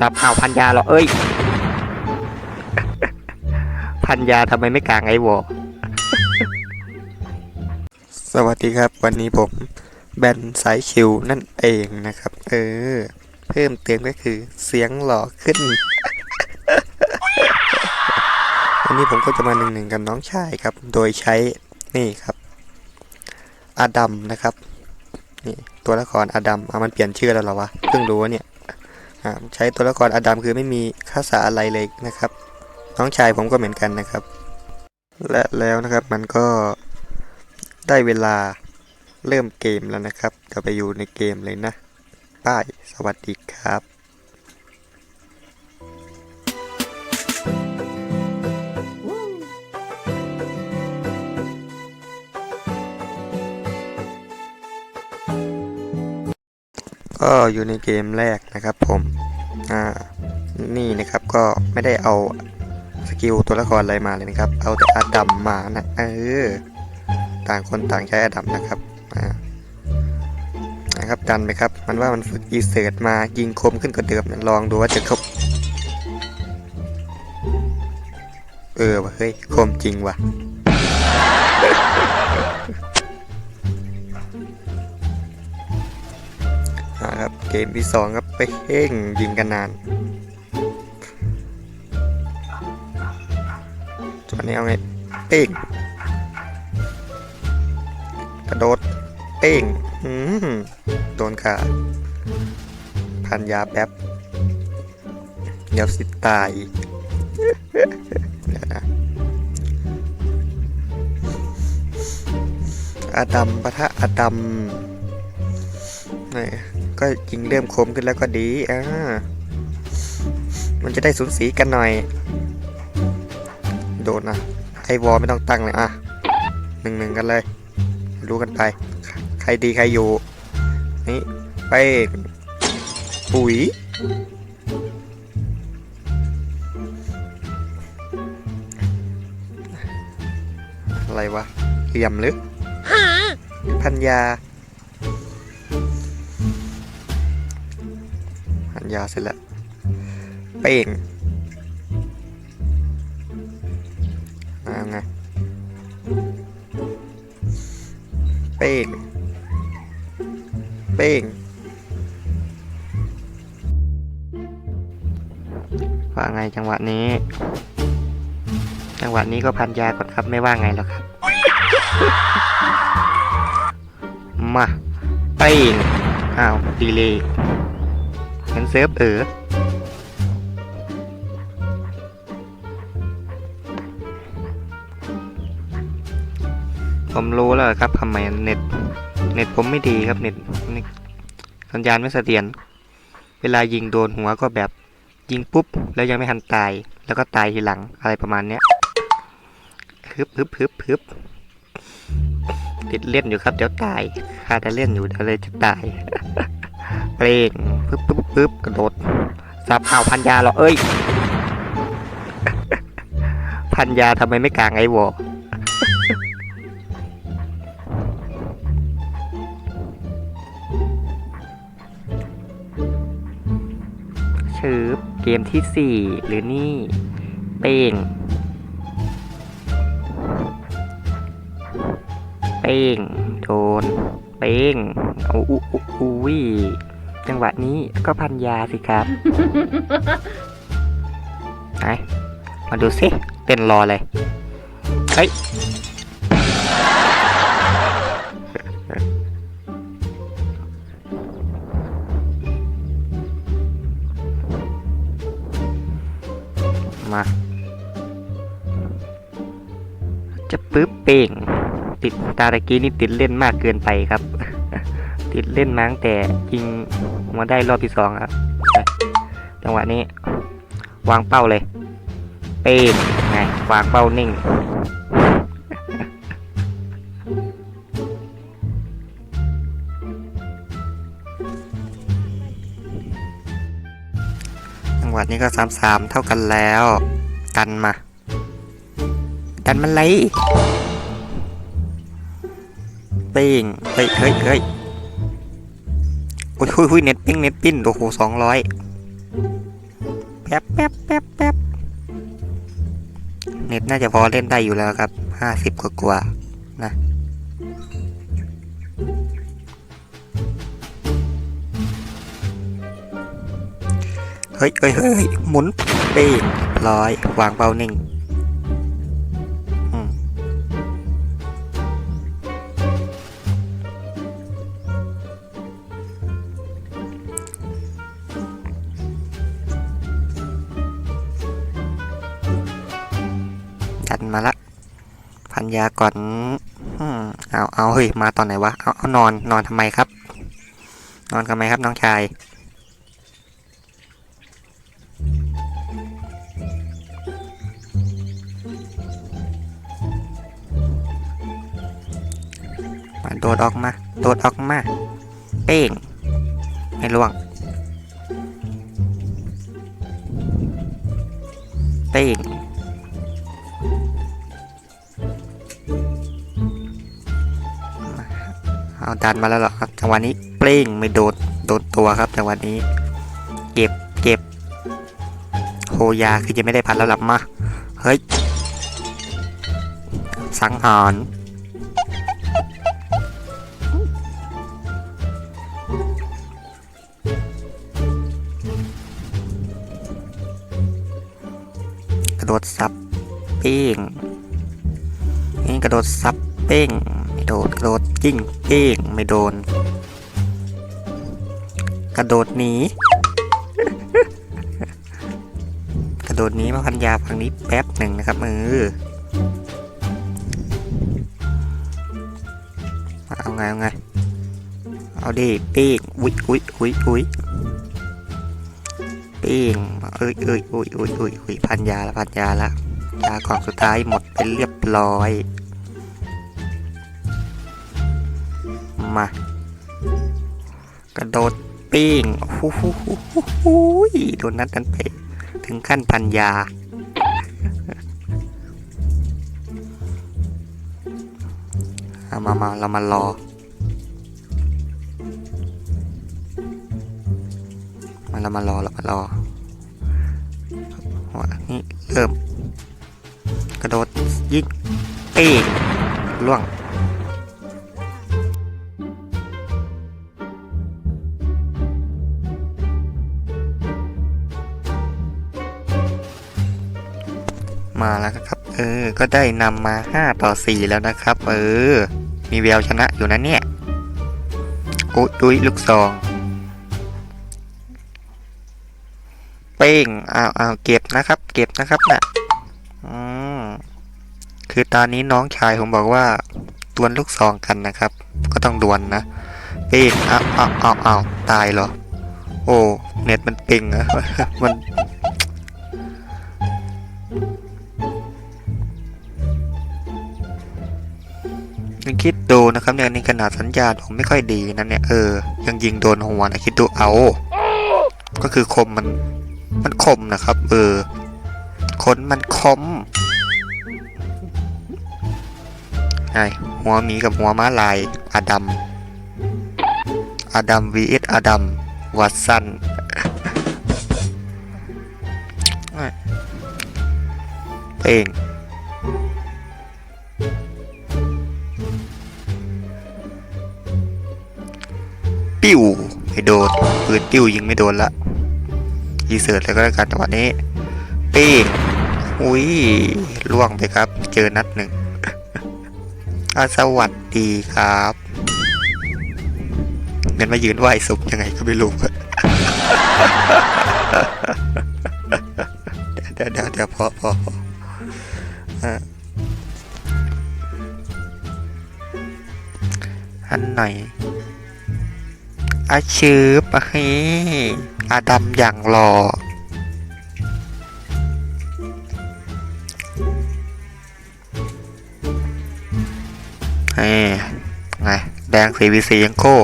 ซับเอาพันยาเหรอเอ้ย พันยาทำไมไม่กลางไอ้วอสวัสดีครับ วันนี้ผมแบนสายคิวนั่นเองนะครับ เออ เพิ่มเติมก็คือเสียงหล่อขึ้น วันนี้ผมก็จะมาหนึ่งหนึ่งกับน้องชายครับ โดยใช้นี่ครับ อดัมนะครับ นี่ตัวละครอดัมเอะมันเปลี่ยนชื่อแล้วเหรอวะ เพิ่งรู้ว่าเนี่ย ใช้ตัวละครอดัมคือไม่มีค่าสาอะไรเลยนะครับ น้องชายผมก็เหมือนกันนะครับ และแล้วนะครับมันก็ได้เวลาเริ่มเกมแล้วนะครับจะไปอยู่ในเกมเลยนะ ป้ายสวัสดีครับ ก็อยู่ในเกมแรกนะครับผมอ่านี่นะครับก็ไม่ได้เอาสกิลตัวละครอะไรมาเลยนะครับ เอาแต่อาดัมมานะเออต่างคนต่างใช้อาดัมนะครับอ่านะครับดันไปครับ มันว่ามันฝึกอีเสิร์ตมายิงคมขึ้นกว่าเดิมลองดูว่าจะครบเออวะเฮ้ยคมจริงว่ะ เกมที่สองครับไปเพ่งยิงกันนานส่วนนี้เอาไงเป้งกระโดดเป้งอืมโดนขาพันยาแป๊บเดี๋ยวสิตายเดี๋ยวนะอาดัมปะทะอาดัมนี่ ก็ยิงเริ่มคมขึ้นแล้วก็ดีอ่ามันจะได้สูญสีกันหน่อย โดนนะไอวอลไม่ต้องตั้งเลยอะหนึ่งหนึ่งกันเลย รู้กันไป ใครดีใครอยู่ นี่ไปปุ๋ยอะไรวะเหลี่ยมหรือพันยา ยาเสร็จแล้ว เป้งเอาไง เป้งเป้งว่าไงจังหวะนี้ จังหวะนี้ก็พันยาก่อนครับไม่ว่าไงหรอกครับ มา เป้งอ้าว ดีเลย เห็นเซฟเออผมรู้แล้วครับทำไมเน็ต เน็ตผมไม่ดีครับเน็ตสัญญาณไม่เสถียรเวลายิงโดนหัวก็แบบยิงปุ๊บ แล้วยังไม่ทันตาย แล้วก็ตายทีหลังอะไรประมาณเนี้ยฮึบฮึบฮึบฮึบติดเล่นอยู่ครับ เดี๋ยวตายข้าจะเล่นอยู่เดี๋ยวเลยจะตาย เปลงปึ๊บปึ๊บปึ๊บกระโดดซับเอาพันยาเหรอเอ้ย พันยาทำไมไม่กลางไอ้วอชืบเกมที่สี่หรือนี่ เป้ง เป้ง โดน เป้ง เอาอุ้อุ้อุ้ย จังหวะนี้ก็พันยาสิครับไหนมาดูสิเต้นรอเลย เฮ้ย มา จะปึ๊บเป่งติดตาตะกี้นี่ติดเล่นมากเกินไปครับ ติดเล่นมาตั้งแต่ยิงมาได้รอบที่สองครับจังหวะนี้ วางเป้าเลย เป้งไงวางเป้านิ่ง จังหวะนี้ก็สามสามเท่ากันแล้วดันมา ดันมันเลยเป้งเฮ้ยเฮ้ยเฮ้ย อ้ยหุยหุยเน็ตปิ้งเน็ตปิ้นโอ้โหสองร้อยแป๊บแป๊บแป๊บแป๊บเน็ตน่าจะพอเล่นได้อยู่แล้วครับห้าสิบกว่ากว่าๆนะเฮ้ยเฮ้ยเฮ้ยหมุนเป้งร้อยวางเบานิ่ง พันยาก่อนเอาเอาเฮ้ย มาตอนไหนวะ เอาเอานอน นอนทำไมครับ นอนทำไมครับน้องชายมาโดดออกมา โดดออกมา เป้ง ไม่ล่วง เป้ง เอาดันมาแล้วหรอครับจังหวะนี้เปล้งไม่โดดโดนตัวครับจังหวะนี้ เก็บเก็บโฮยาคือจะไม่ได้พันแล้วหลับมาเฮ้ยสังหารกระโดดซับเป้งนี่กระโดดซับเป้งไม่โดดกระโดด จิ้งเป้งไม่โดน กระโดดหนี กระโดดหนีมาพันยาฝั่งนี้แป๊บหนึ่งนะครับมือเอาไงเอาไง เอาดิเป้งอุ้ยอุ้ยอุ้ยอุ้ยเป้งเอ้ยเอ้ยอุ้ยอุ้ยอุ้ยอุ้ยพันยาละพันยาละยากล่องสุดท้ายหมดเป็นเรียบร้อย มา กระโดดปิ้งฮู้ฮู้ฮู้ฮู้ฮู้ยโดนนัดนั้นไปถึงขั้นพันยาเอามามาเรามารอ มาเรามารอเรามารอว่านี่เริ่ม กระโดดยิงปีกล่วง มาแล้วครับ เออ ก็ได้นำมา 5 ต่อ 4 แล้วนะครับ เออ มีแววชนะอยู่นะเนี่ยอุ้ยอุ้ยลูกซองเป้งอ้าวอ้าเก็บนะครับ เก็บนะครับนะ่ะอืมคือตอนนี้น้องชายผมบอกว่าดวลลูกซองกันนะครับ ก็ต้องดวลนะเป้งอ้าวอ้าวอ้าวอ้าตายเหรอ โอ้เน็ตมันปิงอะมัน คิดดูนะครับเนี่ยนี่ขนาดสัญญาณผมไม่ค่อยดีนะเนี่ยเออยังยิงโดนหัวนะคิดดูเอา ก็คือคมมันมันคมนะครับ เออขนมันคมไงหัวหมีกับหัวม้าลายอาดัมอาดัม vs อาดัมวัตสันเป้ง ปิ้วไม่โดนปืนปิ้วยิงไม่โดนละยีเสิร์ตเลยก็แล้วกันจังหวะนี้เป้งอุ้ยล่วงไปครับ เจอนัดหนึ่งอาสวัสดีครับเงินมายืนไหวสุกยังไงก็ไม่รู้เดี๋ยวเดี๋ยวเดี๋ยวพอพอพออันไหน อาชืบอะเฮ้อาดำอย่างหล่อเฮ้ไง แดงสีวีสียังโก้